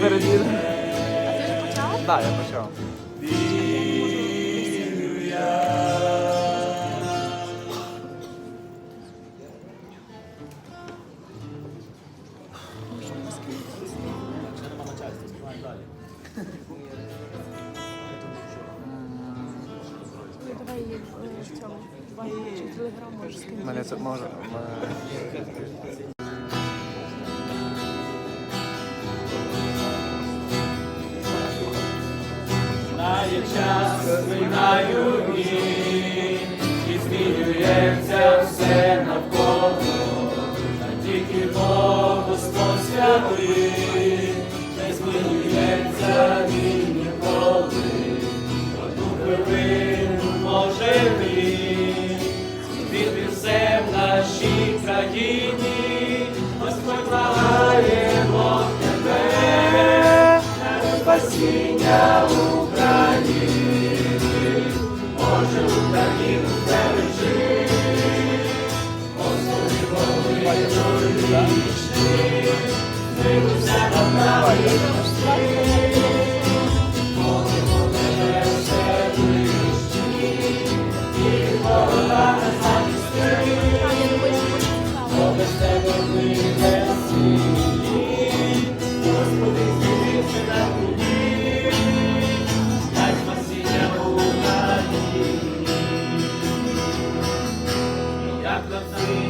перевірю. А ти вже почав? Так, я почав. Ну, давай е, в цьому. Давай телеграм можеш скинути. Мене це може. Час, минаю дні, і змінюється все навколо, а тільки Бог Господь святий, не змінюється він ніколи, одну хвилину може він, від все в нашій країні, Господь спасіння милуйся над нами, молимо тебе все ближчі, і ворога не захисти, бо без тебе ми не сильні, Господи, змінився на кулі, дай спасіння Україні. Як на цим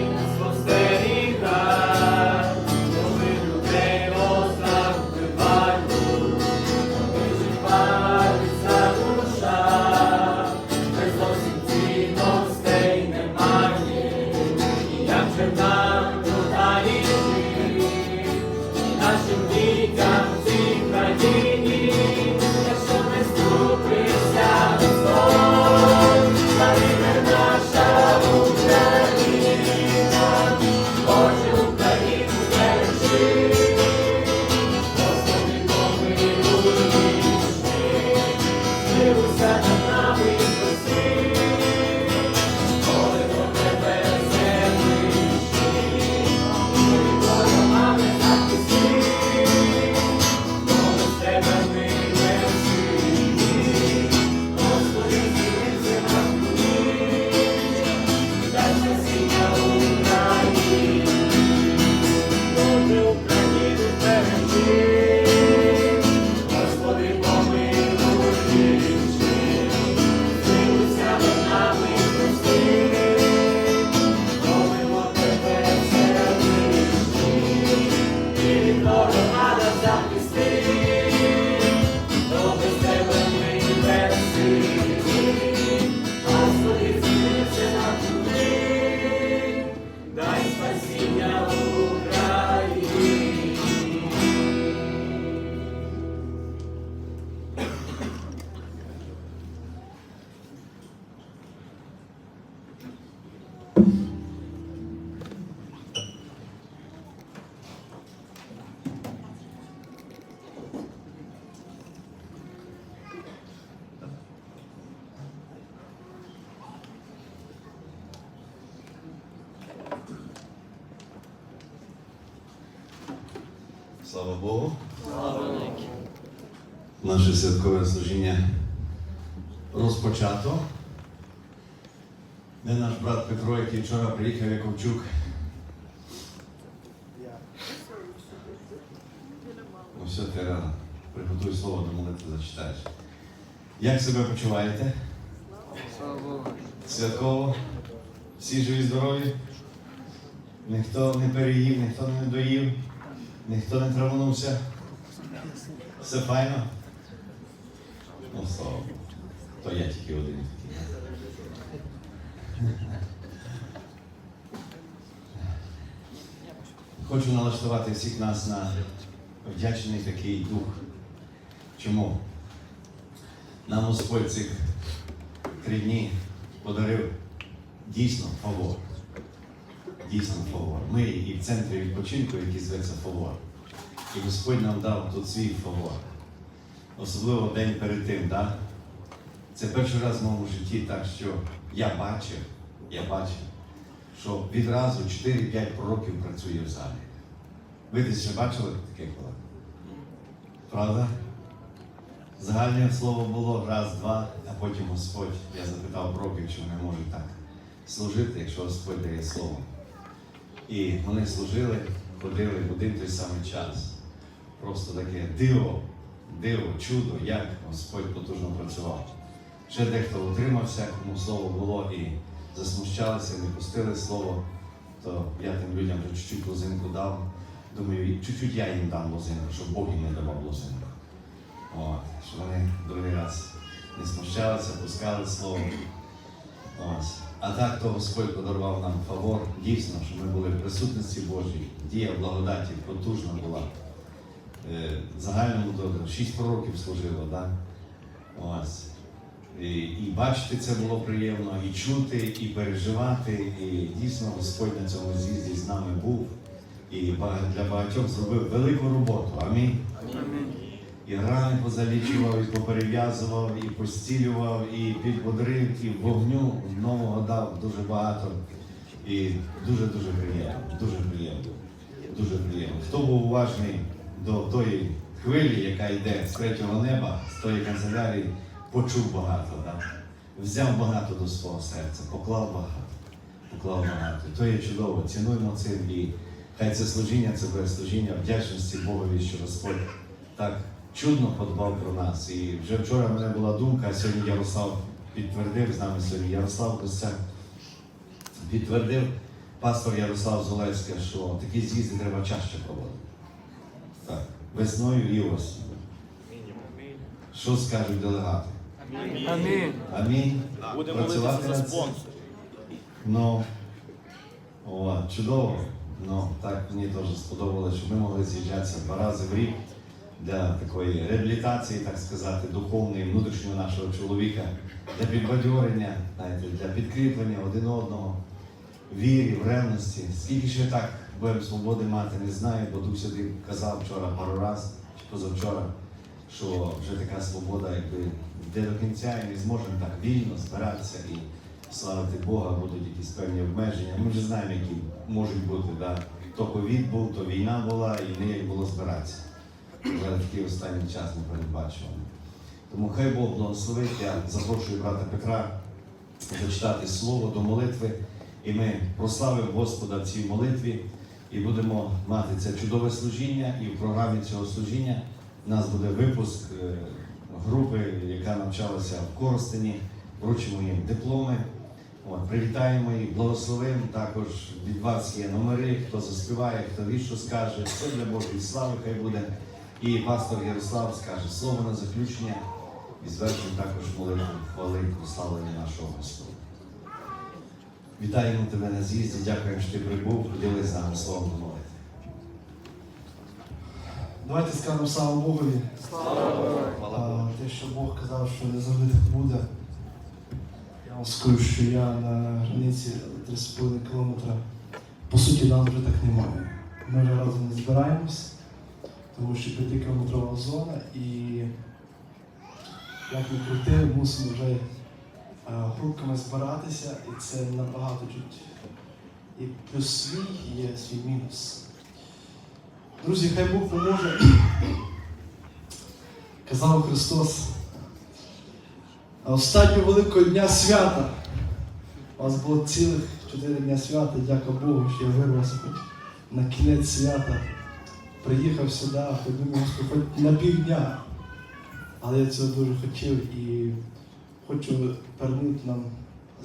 Слава Богу. Наше святкове служіння розпочато. Де наш брат Петро, який вчора приїхав Яковчук. Ну все, ти рано. Приготуй слово до молитви зачитаєш. Як себе почуваєте? Слава Богу. Святково? Всі живі, здорові? Ніхто не переїв, ніхто не доїв, ніхто не траванувся. Все файно? Ну, слава Богу. То я тільки один такий. Хочу налаштувати всіх нас на вдячний такий дух. Чому? Нам Господь цих три дні подарив дійсно фавор. Дійсно фавор. Ми і в центрі відпочинку, який зветься фавор. І Господь нам дав тут свій фавор. Особливо день перед тим, так? Це перший раз в моєму житті так, що я бачив, я бачив, що відразу 4-5 пророків працює в залі. Ви десь ще бачили таке коли? Правда? Загальне слово було раз, два, а потім Господь. Я запитав пророків, чи вони можуть так служити, якщо Господь дає слово. І вони служили, ходили в один той самий час. Просто таке диво, диво, чудо, як Господь потужно працював. Ще дехто утримався, кому слово було і засмущалися, не пустили слово, то я тим людям вже чуть-чуть лозинку дав. Думаю, чуть-чуть я їм дам лозинку, щоб Бог їм не давав лозинку. Щоб вони другий раз не смущалися, пускали слово. Ось. А так то Господь подарував нам фавор, дійсно, що ми були в присутності Божій, дія благодаті потужна була. Е, Загальному добре, шість пророків служило, так? Ось. І, і бачити це було приємно, і чути, і переживати. І дійсно Господь на цьому з'їзді з нами був. І для багатьох зробив велику роботу. Амінь. І рани позалічував, і поперев'язував, і постілював, і підбодрив, і вогню нового дав дуже багато. І дуже-дуже приємно, дуже приємно, дуже приємно. Хто був уважний до тої хвилі, яка йде з третього неба, з тої канцелярії, почув багато, так? взяв багато до свого серця, поклав багато, поклав багато. То є чудово, цінуємо цим і хай це служіння, це буде служіння вдячності Богові, що Господь так чудно подбав про нас. І вже вчора в мене була думка, а сьогодні Ярослав підтвердив з нами сьогодні. Ярослав Костяк підтвердив пастор Ярослав Золевський, що такі з'їзди треба чаще проводити. Так, весною і осінню. Що скажуть делегати? Амінь. Амінь. Будемо Працювати молитися за над спонсор. Ну, о, чудово. Ну, так мені теж сподобалося, що ми могли з'їжджатися два рази в рік для такої реабілітації, так сказати, духовної, внутрішнього нашого чоловіка, для підбадьорення, знаєте, для підкріплення один одного, вірі, в ревності. Скільки ще так будемо свободи мати, не знаю, бо Дух Святий казав вчора пару разів, чи позавчора, що вже така свобода, якби йде до кінця і не зможемо так вільно збиратися і славити Бога, будуть якісь певні обмеження. Ми вже знаємо, які можуть бути. Да? То ковід був, то війна була і не як було збиратися. Вже такий останній час не передбачуваний. Тому хай Бог благословить. Я запрошую брата Петра зачитати слово до молитви, і ми прославимо Господа в цій молитві і будемо мати це чудове служіння. І в програмі цього служіння у нас буде випуск е, групи, яка навчалася в Коростені. Вручимо їм дипломи. От, привітаємо їх, благословимо. Також від вас є номери, хто заспіває, хто віщо скаже. Все для Божої слави хай буде. І пастор Ярослав скаже слово на заключення і звершимо також молитву хвали прославлення нашого Господа. Вітаємо тебе на з'їзді, дякуємо, що ти прибув, поділись з нами словом до молитви. Давайте скажемо слава Богові. А, Те, що Бог казав, що не завжди так буде. Я вам скажу, що я на границі 3,5 кілометра. По суті, нам вже так немає. Ми вже разом не збираємось, тому що 5 кілометрова зона і як ми крути, мусимо вже групками збиратися, і це набагато чуть. І плюс свій є свій мінус. Друзі, хай Бог поможе. Казав Христос. Останнього великого дня свята. У вас було цілих чотири дня свята, дяка Богу, що я вирвався на кінець свята. Приїхав сюди, думаю, Господи, хоч на півдня. Але я цього дуже хотів і хочу пернути нам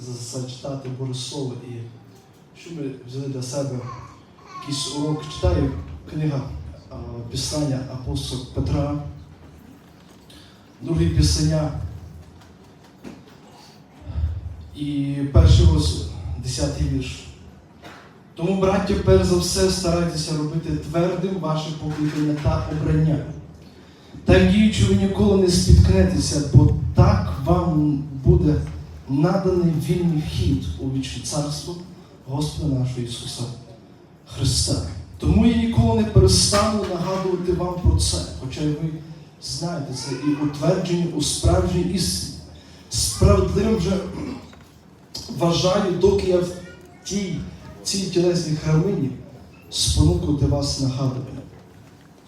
зачитати Боже Слово і що ми взяли для себе якийсь урок читаю, книга Писання апостола Петра, друге Писання і перший розділ, десятий вірш. Тому, браття, перш за все старайтеся робити твердим ваше покликання та обрання. Так діючи, ви ніколи не спіткнетеся, бо так вам буде наданий вільний вхід у вічне царство Господа нашого Ісуса Христа. Тому я ніколи не перестану нагадувати вам про це, хоча й ви знаєте це і утверджені у справжній істині. Справедливим вже вважаю, доки я в тій цій тілесній храмині спонукати вас нагадування.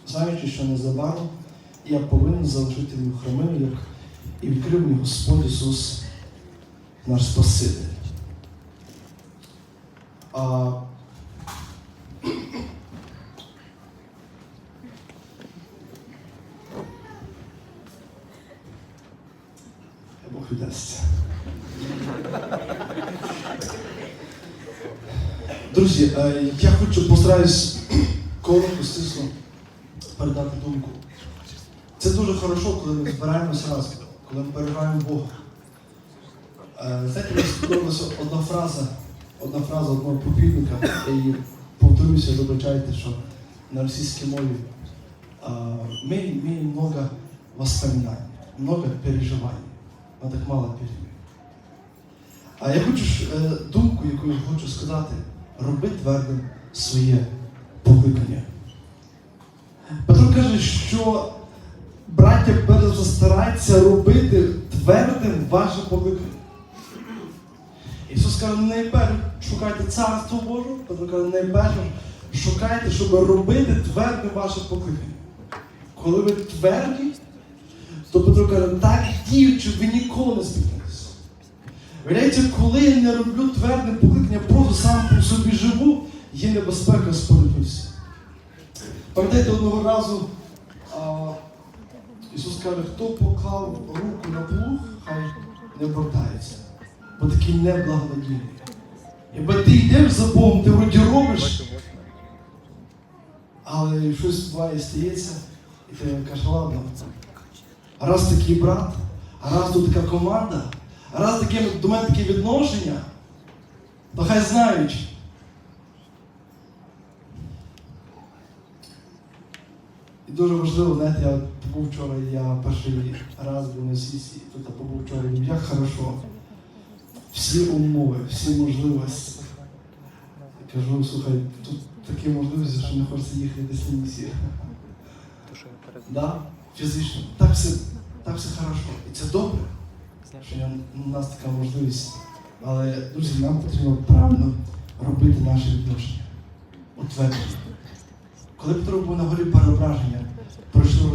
Знаючи, що незабаром я повинен залишити мою храмину, як і відкрив мені Господь Ісус, наш Спаситель. А, Бог віддасть. Друзі, е, я хочу постараюсь коротко, стисло передати думку. Це дуже хорошо, коли ми збираємося разом, коли ми переживаємо Бога. Е, Знаєте, сподобалася одна фраза, одна фраза одного проповідника, її повторюся, вибачайте, що на російській мові. Е, Ми имеем много воспоминаний, много переживаний, но так мало переживаний. А я хочу думку, яку я хочу сказати, роби твердим своє покликання. Петро каже, що браття перш за стараються робити твердим ваше покликання. Ісус каже, найперше шукайте царство Боже, Петро каже, найперше шукайте, щоб робити твердим ваше покликання. Коли ви тверді, то Петро каже, так діючи, ви ніколи не спіткнетеся. Виявляється, коли я не роблю твердим покликання, живу, є небезпека споритися. Пам'ятаєте, одного разу а, Ісус каже, хто поклав руку на плуг, хай не обертається, бо такий неблагонадійний. Якби ти йдеш за Богом, ти вроді робиш, але щось буває стається, і ти кажеш, ладно, раз такий брат, раз тут така команда, раз таке до мене таке відношення, то хай знають. І дуже важливо, знаєте, я побув вчора, я перший раз був на сісі, тут побув вчора, як хорошо. Всі умови, всі можливості. Я кажу, слухай, тут такі можливості, що не хочеться їхати десь на місію. Да? Фізично. Так все, так все хорошо. І це добре, що я- у нас така можливість. Але, друзі, нам потрібно правильно робити наші відношення. Утвердження. Коли Петро був на горі переображення, пройшло